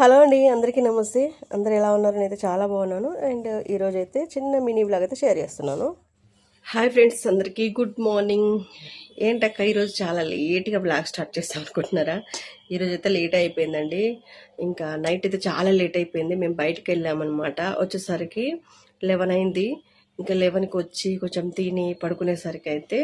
Hello అండి అందరికీ నమస్తే. అందరు ఎలా ఉన్నారని అయితే చాలా బాగున్నాను. అండ్ ఈరోజు అయితే చిన్న మినీ బ్లాగ్ అయితే షేర్ చేస్తున్నాను. హాయ్ ఫ్రెండ్స్ అందరికీ గుడ్ మార్నింగ్ ఏంటక్క ఈరోజు చాలా లేట్గా బ్లాగ్ స్టార్ట్ చేస్తాం అనుకుంటున్నారా? ఈరోజు అయితే లేట్ అయిపోయిందండి. ఇంకా నైట్ అయితే చాలా లేట్ అయిపోయింది. మేము బయటకు వెళ్ళామన్నమాట. వచ్చేసరికి లెవెన్ అయింది. ఇంకా లెవెన్కి వచ్చి కొంచెం తిని పడుకునేసరికి అయితే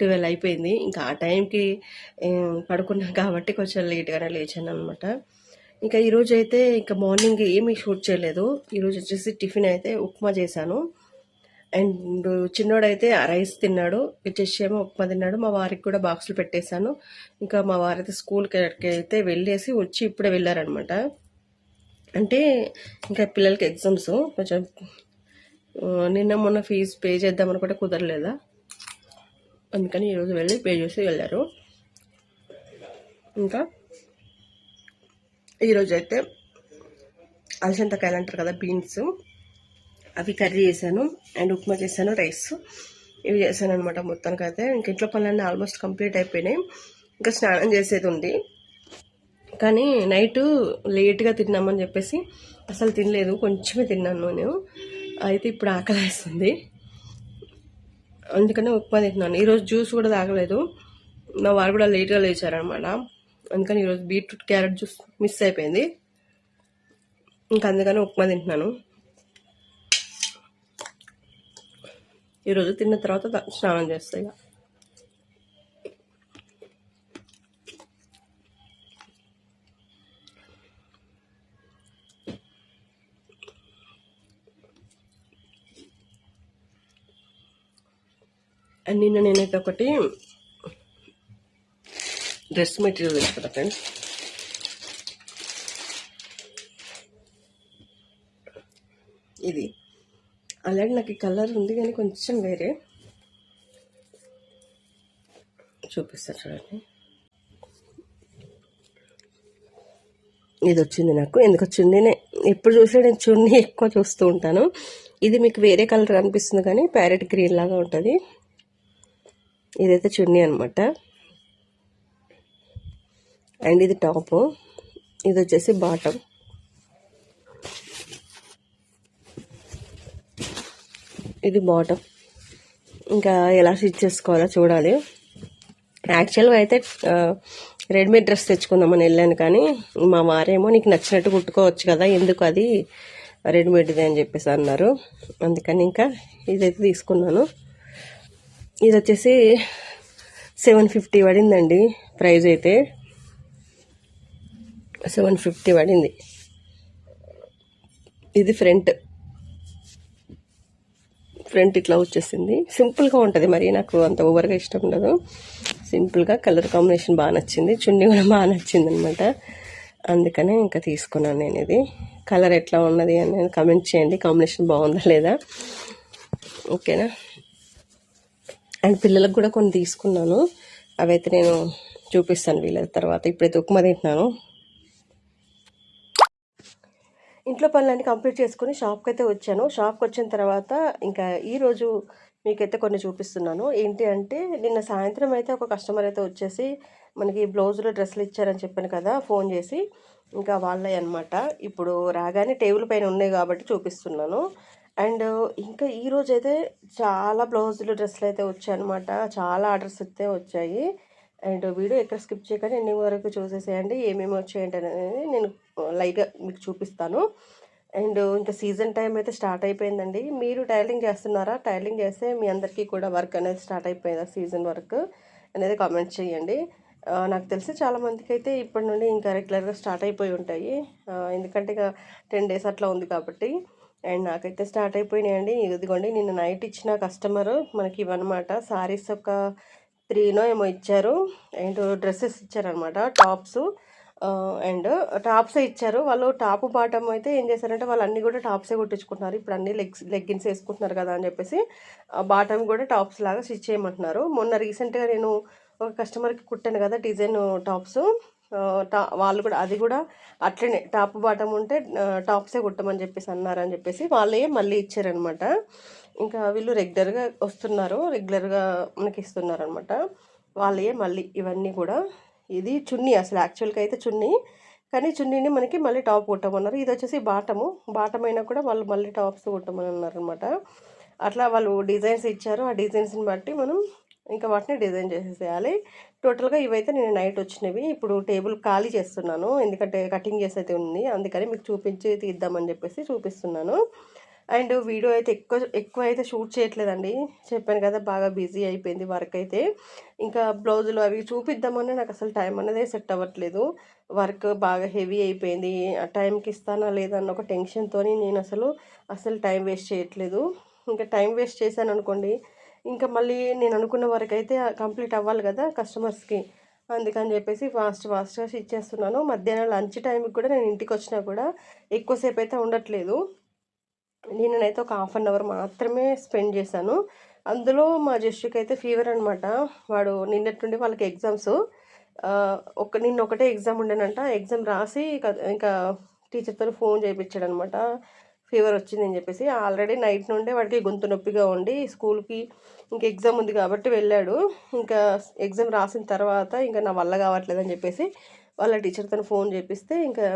ట్వెల్వ్ అయిపోయింది. ఇంకా ఆ టైంకి పడుకున్నాం కాబట్టి కొంచెం లేట్గానే లేచాను అనమాట ఇంకా ఈరోజు అయితే ఇంకా మార్నింగ్ ఏమీ షూట్ చేయలేదు. ఈరోజు వచ్చేసి టిఫిన్ అయితే ఉప్మా చేశాను. అండ్ చిన్నోడైతే ఆ రైస్ తిన్నాడు. వచ్చేసి ఏమో ఉప్మా తిన్నాడు. మా వారికి కూడా బాక్సులు పెట్టేశాను. ఇంకా మా వారైతే స్కూల్కి అయితే వెళ్ళేసి వచ్చి ఇప్పుడే వెళ్ళారనమాట అంటే ఇంకా పిల్లలకి ఎగ్జామ్స్ కొంచెం నిన్న మొన్న ఫీజు పే చేద్దామని కూడా కుదరలేదా? అందుకని ఈరోజు వెళ్ళి పే చేసి వెళ్ళారు. ఇంకా ఈరోజు అయితే అలసంతకాయలు అంటారు కదా బీన్స్ అవి కర్రీ చేశాను. అండ్ ఉప్మా చేశాను రైస్ ఇవి చేశాను అనమాట మొత్తానికి అయితే ఇంక ఇంట్లో పనులన్నీ ఆల్మోస్ట్ కంప్లీట్ అయిపోయినాయి. ఇంకా స్నానం చేసేది ఉంది. కానీ నైట్ లేట్గా తిన్నామని చెప్పేసి అసలు తినలేదు. కొంచెమే తిన్నాను నేను. అయితే ఇప్పుడు ఆకలి వేస్తుంది అందుకనే ఉప్మా తింటున్నాను. ఈరోజు జ్యూస్ కూడా తాగలేదు. నా వారు కూడా లేట్గా లేచారనమాట అందుకని ఈరోజు బీట్రూట్ క్యారెట్ జ్యూస్ మిస్ అయిపోయింది. ఇంకా అందుకని ఉప్మా తింటున్నాను. ఈరోజు తిన్న తర్వాత స్నానం చేస్తాయి ఇక. అండ్ నిన్న నేనైతే ఒకటి డ్రెస్ మెటీరియల్ తీసుకున్నా ఫ్రెండ్స్ ఇది. అలాగే నాకు ఈ కలర్ ఉంది కానీ కొంచెం వేరే. చూపిస్తాను చూడండి. ఇది వచ్చింది నాకు. ఎందుకు చున్నీనే ఎప్పుడు చూసినా నేను చున్నీ ఎక్కువ చూస్తూ ఉంటాను. ఇది మీకు వేరే కలర్ అనిపిస్తుంది కానీ ప్యారెట్ గ్రీన్ లాగా ఉంటుంది. ఇదైతే చున్నీ అనమాట అండ్ ఇది టాప్. ఇది వచ్చేసి బాటమ్. ఇది బాటమ్. ఇంకా ఎలా స్టిచ్ చేసుకోవాలో చూడాలి. యాక్చువల్గా అయితే రెడీమేడ్ డ్రెస్ తెచ్చుకుందామని వెళ్ళాను కానీ మా వారేమో నీకు నచ్చినట్టు కుట్టుకోవచ్చు కదా ఎందుకు అది రెడీమేడ్ది అని చెప్పేసి అన్నారు. అందుకని ఇంకా ఇదైతే తీసుకున్నాను. ఇది వచ్చేసి సెవెన్ ఫిఫ్టీ పడిందండి ప్రైస్ అయితే. సెవెన్ ఫిఫ్టీ పడింది. ఇది ఫ్రంట్. ఫ్రంట్ ఇట్లా వచ్చేసింది. సింపుల్గా ఉంటుంది మరి నాకు అంత ఓవర్గా ఇష్టం ఉండదు. సింపుల్గా కలర్ కాంబినేషన్ బాగా నచ్చింది. చున్నీ కూడా బాగా నచ్చింది అనమాట అందుకనే ఇంకా తీసుకున్నాను నేను ఇది. కలర్ ఎట్లా ఉన్నది అని కమెంట్ చేయండి. కాంబినేషన్ బాగుందా లేదా? ఓకేనా? అండ్ పిల్లలకు కూడా కొన్ని తీసుకున్నాను. అవైతే నేను చూపిస్తాను వీళ్ళ తర్వాత. ఇప్పుడైతే ఉప్మా తింటున్నాను. ఇంట్లో పనులన్నీ కంప్లీట్ చేసుకుని షాప్కి అయితే వచ్చాను. షాప్కి వచ్చిన తర్వాత ఇంకా ఈరోజు మీకైతే కొన్ని చూపిస్తున్నాను. ఏంటి అంటే నిన్న సాయంత్రం అయితే ఒక కస్టమర్ అయితే వచ్చేసి మనకి బ్లౌజులు డ్రెస్సులు ఇచ్చారని చెప్పాను కదా ఫోన్ చేసి ఇంకా వాళ్ళే అనమాట ఇప్పుడు రాగానే టేబుల్ పైన ఉన్నాయి కాబట్టి చూపిస్తున్నాను. అండ్ ఇంకా ఈరోజు అయితే చాలా బ్లౌజులు డ్రెస్సులు అయితే వచ్చాయన్నమాట. చాలా ఆర్డర్స్ అయితే వచ్చాయి. అండ్ వీడియో ఎక్కడ స్కిప్ చేయకుండా ఎన్ని వరకు చూసేసేయండి ఏమేమి వచ్చేయండి అనేది నేను లైట్గా మీకు చూపిస్తాను. అండ్ ఇంకా సీజన్ టైం అయితే స్టార్ట్ అయిపోయిందండి. మీరు టైలింగ్ చేస్తున్నారా? టైలింగ్ చేస్తే మీ అందరికీ కూడా వర్క్ అనేది స్టార్ట్ అయిపోయిందా సీజన్ వర్క్ అనేది కామెంట్ చేయండి. నాకు తెలిసి చాలామందికి అయితే ఇప్పటి నుండి ఇంకా రెగ్యులర్గా స్టార్ట్ అయిపోయి ఉంటాయి. ఎందుకంటే ఇక టెన్ డేస్ అట్లా ఉంది కాబట్టి. అండ్ నాకైతే స్టార్ట్ అయిపోయినాయండి. ఇదిగోండి నిన్న నైట్ ఇచ్చిన కస్టమర్ మనకి ఇవన్నమాట సారీస్ ఒక త్రీనో ఏమో ఇచ్చారు. అండ్ డ్రెస్సెస్ ఇచ్చారనమాట టాప్స్. అండ్ టాప్సే ఇచ్చారు. వాళ్ళు టాప్ బాటమ్ అయితే ఏం చేశారంటే వాళ్ళు అన్నీ కూడా టాప్సే కుట్టించుకుంటున్నారు. ఇప్పుడు అన్ని లెగ్స్ లెగ్గిన్స్ వేసుకుంటున్నారు కదా అని చెప్పేసి బాటమ్ కూడా టాప్స్ లాగా స్టిచ్ చేయమంటున్నారు. మొన్న రీసెంట్గా నేను ఒక కస్టమర్కి కుట్టాను కదా డిజైన్ టాప్స్. టా వాళ్ళు కూడా అది కూడా అట్లనే టాప్ బాటమ్ ఉంటే టాప్సే కుట్టమని చెప్పేసి అన్నారని చెప్పేసి వాళ్ళే మళ్ళీ ఇచ్చారనమాట. ఇంకా వీళ్ళు రెగ్యులర్గా వస్తున్నారు రెగ్యులర్గా మనకి ఇస్తున్నారు అనమాట వాళ్ళే మళ్ళీ ఇవన్నీ కూడా. ఇది చున్నీ అసలు యాక్చువల్గా అయితే చున్నీ. కానీ చున్నీని మనకి మళ్ళీ టాప్ కుట్టమన్నారు. ఇది వచ్చేసి బాటము. బాటం అయినా కూడా వాళ్ళు మళ్ళీ టాప్స్ కుట్టమని అన్నారు అనమాట అట్లా వాళ్ళు డిజైన్స్ ఇచ్చారు. ఆ డిజైన్స్ని బట్టి మనం ఇంకా వాటిని డిజైన్ చేసేసేయాలి. టోటల్గా ఇవైతే నేను నైట్ వచ్చినవి. ఇప్పుడు టేబుల్ ఖాళీ చేస్తున్నాను. ఎందుకంటే కటింగ్ చేసి అయితే ఉంది. అందుకని మీకు చూపించి తీద్దామని చెప్పేసి చూపిస్తున్నాను. అండ్ వీడియో అయితే ఎక్కువ ఎక్కువ అయితే షూట్ చేయట్లేదండి. చెప్పాను కదా బాగా బిజీ అయిపోయింది వర్క్ అయితే. ఇంకా బ్లౌజులు అవి చూపిద్దామని నాకు అసలు టైం అనేది సెట్ అవ్వట్లేదు. వర్క్ బాగా హెవీ అయిపోయింది. ఆ టైంకి ఇస్తానా లేదా అన్న ఒక టెన్షన్తో నేను అసలు అసలు టైం వేస్ట్ చేయట్లేదు. ఇంకా టైం వేస్ట్ చేశాను అనుకోండి ఇంకా మళ్ళీ నేను అనుకున్న వరకు అయితే కంప్లీట్ అవ్వాలి కదా కస్టమర్స్కి. అందుకని చెప్పేసి ఫాస్ట్ ఫాస్ట్గా ఇచ్చేస్తున్నాను మధ్యాహ్నం లంచ్ టైంకి కూడా నేను ఇంటికి వచ్చినా కూడా ఎక్కువసేపు అయితే ఉండట్లేదు. నేనైతే ఒక హాఫ్ అన్ అవర్ మాత్రమే స్పెండ్ చేశాను. అందులో మా జస్టికి అయితే ఫీవర్ అనమాట వాడు నిన్నట్టుండి వాళ్ళకి ఎగ్జామ్స్. ఒక నిన్న ఒకటే ఎగ్జామ్ ఉండేనంట. ఎగ్జామ్ రాసి ఇంకా టీచర్తో ఫోన్ చేయించాడు అనమాట ఫీవర్ వచ్చింది అని చెప్పేసి ఆల్రెడీ నైట్ నుండే వాడికి గొంతు నొప్పిగా ఉండి స్కూల్కి ఇంక ఎగ్జామ్ ఉంది కాబట్టి వెళ్ళాడు. ఇంకా ఎగ్జామ్ రాసిన తర్వాత ఇంకా నా వల్ల కావట్లేదని చెప్పేసి వాళ్ళ టీచర్తో ఫోన్ చేపిస్తే ఇంకా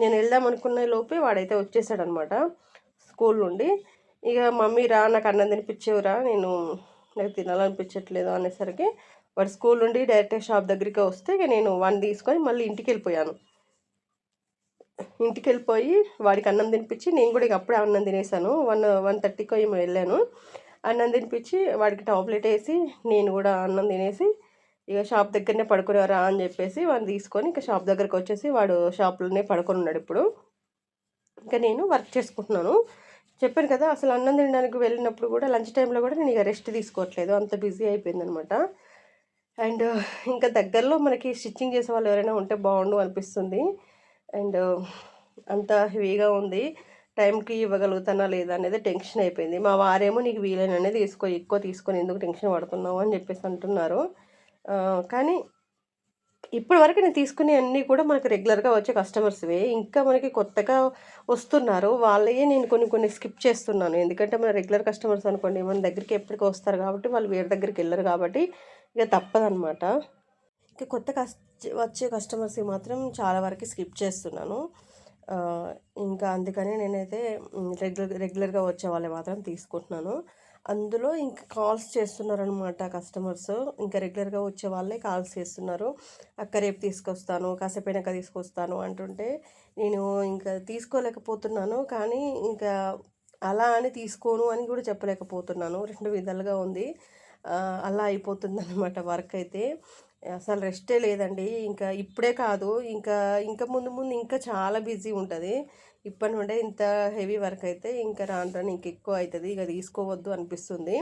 నేను వెళ్దాం అనుకున్న లోపే వాడైతే వచ్చేసాడనమాట స్కూల్ నుండి. ఇక మమ్మీ రా నాకు అన్నం తినిపించేవురా నేను నాకు తినాలనిపించట్లేదు అనేసరికి వాడు స్కూల్ నుండి డైరెక్ట్గా షాప్ దగ్గరికి వస్తే ఇక నేను వన్ తీసుకొని మళ్ళీ ఇంటికి వెళ్ళిపోయాను. ఇంటికి వెళ్ళిపోయి వాడికి అన్నం తినిపించి నేను కూడా ఇక అప్పుడే అన్నం తినేసాను. వన్ వన్ థర్టీకి ఏమో వెళ్ళాను. అన్నం తినిపించి వాడికి టాబ్లెట్ వేసి నేను కూడా అన్నం తినేసి ఇక షాప్ దగ్గరనే పడుకునేవారా అని చెప్పేసి వాడిని తీసుకొని ఇక షాప్ దగ్గరకు వచ్చేసి వాడు షాప్లోనే పడుకొని ఉన్నాడు ఇప్పుడు. ఇంకా నేను వర్క్ చేసుకుంటున్నాను. చెప్పాను కదా అసలు అన్నం తినడానికి వెళ్ళినప్పుడు కూడా లంచ్ టైంలో కూడా నేను ఇక రెస్ట్ తీసుకోవట్లేదు. అంత బిజీ అయిపోయిందనమాట. అండ్ ఇంకా దగ్గరలో మనకి స్టిచ్చింగ్ చేసే వాళ్ళు ఎవరైనా ఉంటే బాగుండు అనిపిస్తుంది. అండ్ అంత హెవీగా ఉంది. టైంకి ఇవ్వగలుగుతానా లేదా అనేది టెన్షన్ అయిపోయింది. మా వారేమో నీకు వీలైన తీసుకో ఎక్కువ తీసుకొని ఎందుకు టెన్షన్ పడుతున్నావు అని చెప్పేసి అంటున్నారు. కానీ ఇప్పటి వరకు నేను తీసుకునే అన్నీ కూడా మనకు రెగ్యులర్గా వచ్చే కస్టమర్స్వే ఇంకా మనకి కొత్తగా వస్తున్నారు. వాళ్ళయే నేను కొన్ని కొన్ని స్కిప్ చేస్తున్నాను. ఎందుకంటే మన రెగ్యులర్ కస్టమర్స్ అనుకోండి మన దగ్గరికి ఎప్పటికీ వస్తారు కాబట్టి వాళ్ళు వేరే దగ్గరికి వెళ్ళరు కాబట్టి ఇక తప్పదనమాట ఇంకా కొత్త కస్ వచ్చే కస్టమర్స్కి మాత్రం చాలా వరకు స్కిప్ చేస్తున్నాను. ఇంకా అందుకని నేనైతే రెగ్యులర్ రెగ్యులర్గా వచ్చే వాళ్ళే మాత్రం తీసుకుంటున్నాను. అందులో ఇంకా కాల్స్ చేస్తున్నారనమాట కస్టమర్స్. ఇంకా రెగ్యులర్గా వచ్చే వాళ్ళే కాల్స్ చేస్తున్నారు. అక్క రేపు తీసుకొస్తాను కాసేపైనాక తీసుకొస్తాను అంటుంటే నేను ఇంకా తీసుకోలేకపోతున్నాను కానీ ఇంకా అలా అని తీసుకోను అని కూడా చెప్పలేకపోతున్నాను. రెండు విధాలుగా ఉంది. అలా అయిపోతుంది అనమాట వర్క్ అయితే. అసలు రెస్టే లేదండి. ఇంకా ఇప్పుడే కాదు ఇంకా ఇంకా ముందు ముందు ఇంకా చాలా బిజీ ఉంటుంది. ఇప్పటి నుండే ఇంత హెవీ వర్క్ అయితే ఇంకా రాను రాను ఇంక ఎక్కువ అవుతుంది ఇక తీసుకోవద్దు అనిపిస్తుంది.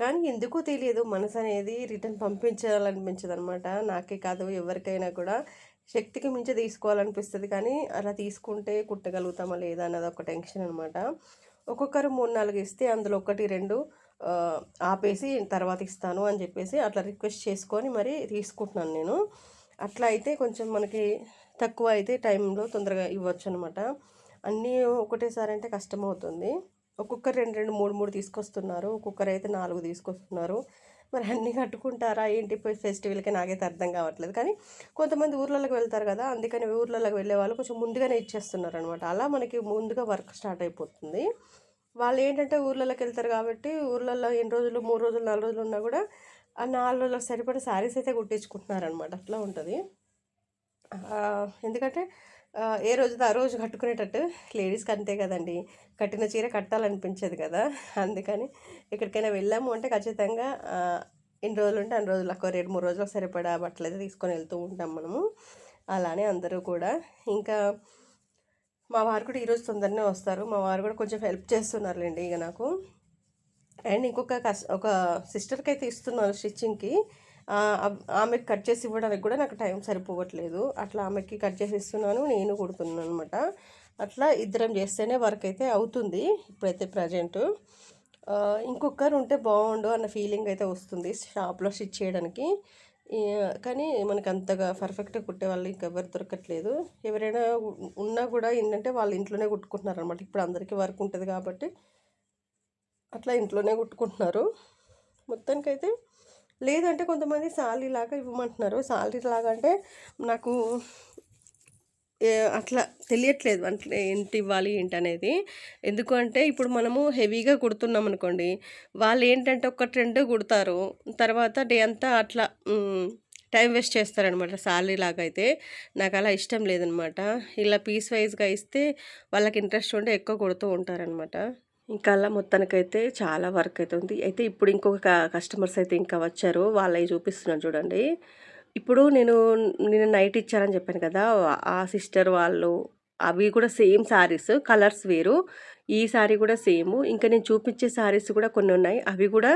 కానీ ఎందుకో తెలియదు మనసు అనేది రిటర్న్ పంపించాలనిపించదు అనమాట నాకే కాదు ఎవరికైనా కూడా శక్తికి మించి తీసుకోవాలనిపిస్తుంది. కానీ అలా తీసుకుంటే కుట్టగలుగుతామా లేదా అన్నది ఒక టెన్షన్ అనమాట ఒక్కొక్కరు మూడు నాలుగు ఇస్తే అందులో ఒకటి రెండు ఆపేసి తర్వాత ఇస్తాను అని చెప్పేసి అట్లా రిక్వెస్ట్ చేసుకొని మరి తీసుకుంటున్నాను నేను. అట్లా అయితే కొంచెం మనకి తక్కువ అయితే టైంలో తొందరగా ఇవ్వచ్చు అనమాట అన్నీ ఒకటేసారి అంటే కష్టం అవుతుంది ఒక్కొక్కరు రెండు రెండు మూడు మూడు తీసుకొస్తున్నారు. ఒక్కొక్కరు అయితే నాలుగు తీసుకొస్తున్నారు. మరి అన్నీ కట్టుకుంటారా? ఏంటి? ఫెస్టివల్కి నాకైతే అర్థం కావట్లేదు. కానీ కొంతమంది ఊర్లలోకి వెళ్తారు కదా అందుకని ఊర్లలోకి వెళ్ళే వాళ్ళు కొంచెం ముందుగానే ఇచ్చేస్తున్నారు అనమాట అలా మనకి ముందుగా వర్క్ స్టార్ట్ అయిపోతుంది. వాళ్ళు ఏంటంటే ఊర్లలోకి వెళ్తారు కాబట్టి ఊర్లలో ఎన్ని రోజులు మూడు రోజులు నాలుగు రోజులు ఉన్నా కూడా ఆ నాలుగు రోజులకు సరిపడే శారీస్ అయితే కుట్టించుకుంటున్నారనమాట అట్లా ఉంటుంది. ఎందుకంటే ఏ రోజు ఆ రోజు కట్టుకునేటట్టు లేడీస్కి అంతే కదండి. కట్టిన చీర కట్టాలనిపించదు కదా. అందుకని ఎక్కడికైనా వెళ్ళాము అంటే ఖచ్చితంగా ఎన్ని రోజులు ఉంటే అన్ని రోజులు ఒక రెండు మూడు రోజులకు సరిపడా బట్టలు అయితే తీసుకొని వెళ్తూ ఉంటాం మనము. అలానే అందరూ కూడా. ఇంకా మా వారు కూడా ఈరోజు తొందరనే వస్తారు. మా వారు కూడా కొంచెం హెల్ప్ చేస్తున్నారులేండి ఇక నాకు. అండ్ ఇంకొక కస్ ఒక సిస్టర్కి అయితే ఇస్తున్నాను స్టిచ్చింగ్కి ఆమెకి కట్ చేసి ఇవ్వడానికి కూడా నాకు టైం సరిపోవట్లేదు. అట్లా ఆమెకి కట్ చేసి ఇస్తున్నాను నేను కుడుతున్నాను అనమాట అట్లా ఇద్దరం చేస్తేనే వర్క్ అయితే అవుతుంది ఇప్పుడైతే ప్రజెంట్ ఇంకొకరు ఉంటే బాగుండు అన్న ఫీలింగ్ అయితే వస్తుంది షాప్లో స్టిచ్ చేయడానికి. కానీ మనకు అంతగా పర్ఫెక్ట్గా కుట్టే వాళ్ళు ఇంకెవరు దొరకట్లేదు. ఎవరైనా ఉన్నా కూడా ఏంటంటే వాళ్ళు ఇంట్లోనే కుట్టుకుంటున్నారు అనమాట ఇప్పుడు అందరికీ వర్క్ ఉంటుంది కాబట్టి అట్లా ఇంట్లోనే కుట్టుకుంటున్నారు. మొత్తానికైతే లేదంటే కొంతమంది శాలరీ లాగా ఇవ్వమంటున్నారు. శాలరీ లాగా అంటే నాకు అట్లా తెలియట్లేదు. అంటే ఎంత ఇవ్వాలి ఏంటి అనేది ఇప్పుడు మనము హెవీగా కుడుతున్నాం అనుకోండి వాళ్ళు ఏంటంటే ఒక ట్రెండ్ కుడతారు. తర్వాత డే అంతా అట్లా టైం వేస్ట్ చేస్తారనమాట. శాలరీ లాగా అయితే నాకు అలా ఇష్టం లేదనమాట. ఇలా పీస్ వైజ్గా ఇస్తే వాళ్ళకి ఇంట్రెస్ట్ ఉంటే ఎక్కువ కొడుతూ ఉంటారనమాట. ఇంకా అలా మొత్తానికైతే చాలా వర్క్ అయితే ఉంది అయితే ఇప్పుడు ఇంకొక కస్టమర్స్ అయితే ఇంకా వచ్చారు. వాళ్ళవి చూపిస్తున్నాను చూడండి. ఇప్పుడు నేను నేను నైట్ ఇచ్చారని చెప్పాను కదా ఆ సిస్టర్ వాళ్ళు అవి కూడా సేమ్ శారీస్ కలర్స్ వేరు. ఈ శారీ కూడా సేమ్. ఇంకా నేను చూపించే శారీస్ కూడా కొన్ని ఉన్నాయి. అవి కూడా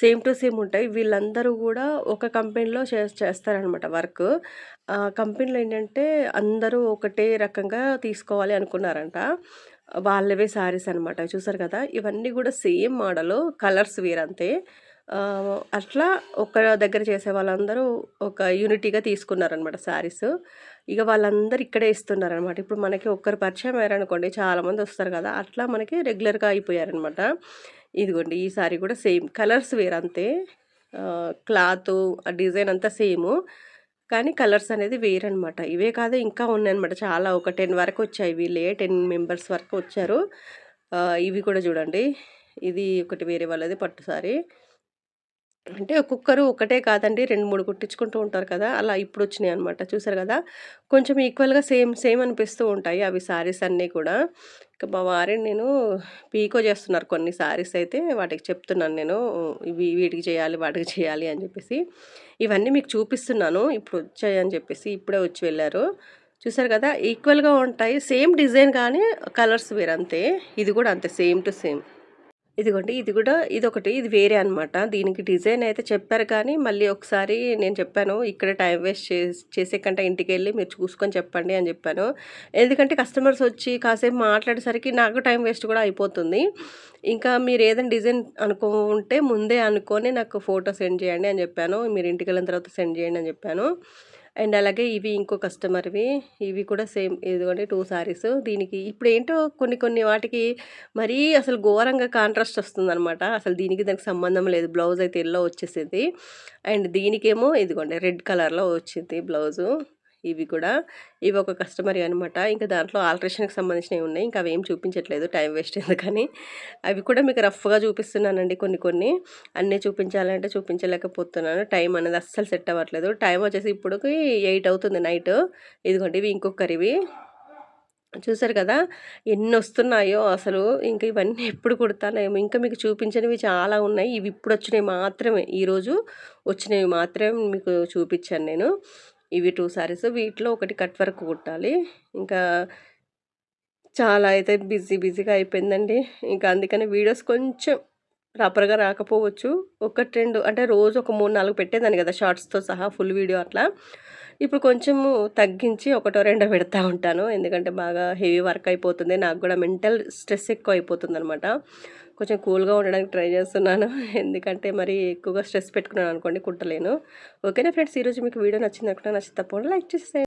సేమ్ టు సేమ్ ఉంటాయి. వీళ్ళందరూ కూడా ఒక కంపెనీలో చే చేస్తారనమాట వర్క్. కంపెనీలో ఏంటంటే అందరూ ఒకటే రకంగా తీసుకోవాలి అనుకున్నారంట. వాళ్ళవే శారీస్ అనమాట. చూసారు కదా ఇవన్నీ కూడా సేమ్ మోడల్ కలర్స్ వేరంతే. అట్లా ఒక దగ్గర చేసే వాళ్ళందరూ ఒక యూనిటీగా తీసుకున్నారనమాట శారీస్. ఇక వాళ్ళందరూ ఇక్కడే ఇస్తున్నారనమాట ఇప్పుడు మనకి ఒక్కరు పరిచయం అయ్యారనుకోండి చాలామంది వస్తారు కదా అట్లా మనకి రెగ్యులర్గా అయిపోయారనమాట ఇదిగోండి ఈ సారీ కూడా సేమ్ కలర్స్ వేరంతే క్లాత్ డిజైన్ అంతా సేము. కానీ కలర్స్ అనేది వేరనమాట ఇవే కాదు ఇంకా ఉన్నాయన్నమాట. చాలా ఒక టెన్ వరకు వచ్చాయి. వీళ్ళే టెన్ మెంబర్స్ వరకు వచ్చారు. ఇవి కూడా చూడండి. ఇది ఒకటి వేరే వాళ్ళది పట్టు సారీ అంటే ఒక్కొక్కరు ఒకటే కాదండి. రెండు మూడు కుట్టించుకుంటూ ఉంటారు కదా! అలా ఇప్పుడు వచ్చినాయి అనమాట చూసారు కదా! కొంచెం ఈక్వల్గా సేమ్ సేమ్ అనిపిస్తూ ఉంటాయి అవి శారీస్ అన్నీ కూడా. ఇక మా వారిని నేను పీకో చేస్తున్నారు కొన్ని శారీస్ అయితే. వాటికి చెప్తున్నాను నేను. ఇవి వీటికి చేయాలి వాటికి చేయాలి అని చెప్పేసి. ఇవన్నీ మీకు చూపిస్తున్నాను. ఇప్పుడు వచ్చాయి అని చెప్పేసి ఇప్పుడే వచ్చి వెళ్ళారు. చూసారు కదా! ఈక్వల్గా ఉంటాయి. సేమ్ డిజైన్ కానీ కలర్స్ వేరంతే ఇది కూడా అంతే. Same to same. ఇదిగోండి ఇది కూడా ఇదొకటి ఇది వేరే అనమాట దీనికి డిజైన్ అయితే చెప్పారు కానీ మళ్ళీ ఒకసారి నేను చెప్పాను ఇక్కడ టైం వేస్ట్ చేసే కంటే ఇంటికి వెళ్ళి మీరు చూసుకొని చెప్పండి అని చెప్పాను. ఎందుకంటే కస్టమర్స్ వచ్చి కాసేపు మాట్లాడేసరికి నాకు టైం వేస్ట్ కూడా అయిపోతుంది. ఇంకా మీరు ఏదైనా డిజైన్ అనుకుంటే ముందే అనుకొని నాకు ఫోటో సెండ్ చేయండి అని చెప్పాను. మీరు ఇంటికి వెళ్ళిన తర్వాత సెండ్ చేయండి అని చెప్పాను. అండ్ అలాగే ఇవి ఇంకో కస్టమర్వి. ఇవి కూడా సేమ్ ఇదిగోండి టూ శారీస్ దీనికి ఇప్పుడు ఏంటో కొన్ని కొన్ని వాటికి మరీ అసలు ఘోరంగా కాంట్రాస్ట్ వస్తుందనమాట అసలు దీనికి దానికి సంబంధం లేదు. బ్లౌజ్ అయితే ఎల్లో వచ్చేసేది. అండ్ దీనికేమో ఇదిగోండి రెడ్ కలర్లో వచ్చింది బ్లౌజు. ఇవి కూడా. ఇవి ఒక కస్టమర్ అనమాట ఇంకా దాంట్లో ఆల్ట్రేషన్కి సంబంధించినవి ఉన్నాయి. ఇంకా అవి ఏం చూపించట్లేదు. టైం వేస్ట్ ఎందుకని. అవి కూడా మీకు రఫ్గా చూపిస్తున్నానండి కొన్ని కొన్ని. అన్నీ చూపించాలంటే చూపించలేకపోతున్నాను. టైం అనేది అస్సలు సెట్ అవ్వట్లేదు. టైం వచ్చేసి ఇప్పటికి ఎయిట్ అవుతుంది నైట్. ఇదిగోండి ఇవి ఇంకొకరివి చూసారు కదా? ఎన్ని వస్తున్నాయో అసలు. ఇంకా ఇవన్నీ ఎప్పుడు కుడతానేమో. ఇంకా మీకు చూపించినవి చాలా ఉన్నాయి. ఇవి ఇప్పుడు వచ్చినవి మాత్రమే. ఈరోజు వచ్చినవి మాత్రమే మీకు చూపించాను నేను. ఇవి టూ సారీస్. వీటిలో ఒకటి కట్ వర్క్ కుట్టాలి. ఇంకా చాలా అయితే బిజీ బిజీగా అయిపోయిందండి. ఇంకా అందుకని వీడియోస్ కొంచెం ప్రాపర్గా రాకపోవచ్చు. ఒకటి రెండు అంటే రోజు ఒక మూడు నాలుగు పెట్టేదాన్ని కదా షార్ట్స్తో సహా ఫుల్ వీడియో అట్లా. ఇప్పుడు కొంచెము తగ్గించి ఒకటో రెండో పెడతా ఉంటాను. ఎందుకంటే బాగా హెవీ వర్క్ అయిపోతుంది. నాకు కూడా మెంటల్ స్ట్రెస్ ఎక్కువ అయిపోతుంది అనమాట కొంచెం కూల్గా ఉండడానికి ట్రై చేస్తున్నాను. ఎందుకంటే మరి ఎక్కువగా స్ట్రెస్ పెట్టుకున్నాను అనుకోండి కుట్టలేను. ఓకేనా ఫ్రెండ్స్? ఈరోజు మీకు వీడియో నచ్చింది అనుకుంటే నచ్చి తప్పకుండా లైక్ చేసేయండి